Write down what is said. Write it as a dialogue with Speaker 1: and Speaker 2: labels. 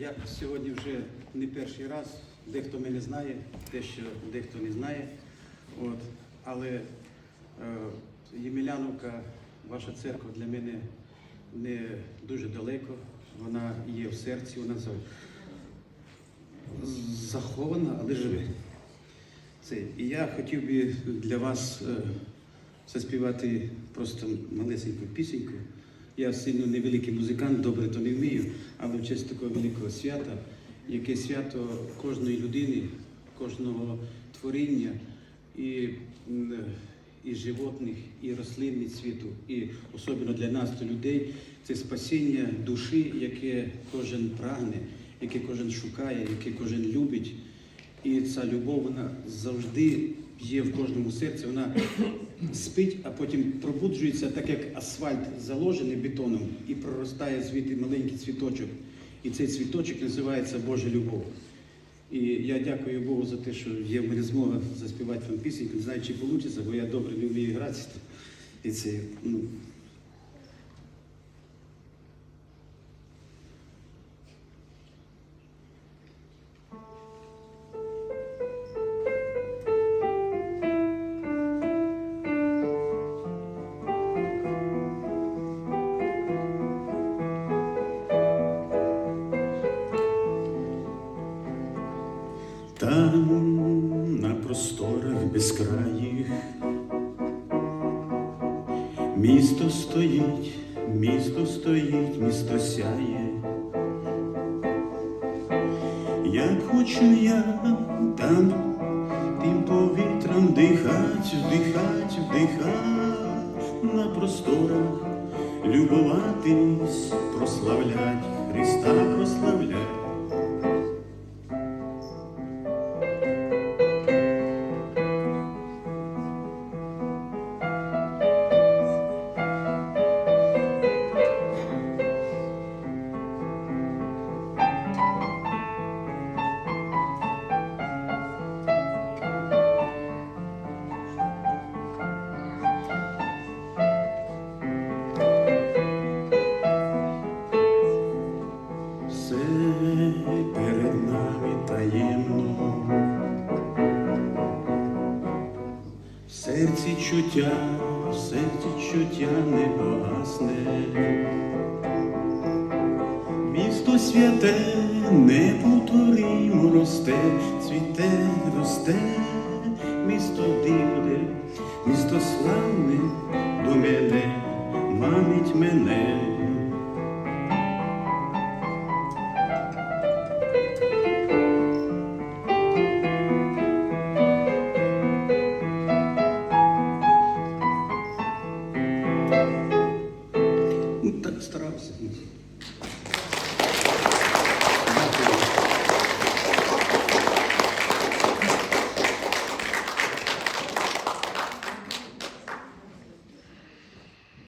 Speaker 1: Я сьогодні вже не перший раз, дехто мене знає, те, що дехто не знає. От. Але е, Ємеляновка, ваша церква для мене не дуже далеко. Вона є в серці, вона захована, але живе. Це. І я хотів би для вас е, заспівати просто малесеньку пісеньку. Я сильно невеликий музикант, добре то не вмію, але в честь такого великого свята, яке свято кожної людини, кожного творіння і, і животних, і рослинних світу, і особливо для нас, то людей, це спасіння душі, яке кожен прагне, яке кожен шукає, яке кожен любить. І ця любов, вона завжди є в кожному серці. Вона спить, а потім пробуджується, так як асфальт заложений бетоном, і проростає звідти маленький цвіточок. І цей цвіточок називається Божа любов. І я дякую Богу за те, що є в мене змога заспівати вам пісеньку. Не знаю, чи вийде, бо я добре не вмію грати. І це, ну, Там на просторах безкраїх місто стоїть, місто стоїть, місто сяє. Як хочу я там тим повітрям дихать, вдихать, вдихать на просторах, любуватись, прославлять, Христа прославлять. Все перед нами таємно, в серці чуття, в серці чуття не погасне. Місто святе, неповторимо росте, цвіте, росте, місто дивне, місто славне до мене, манить мене. так старався.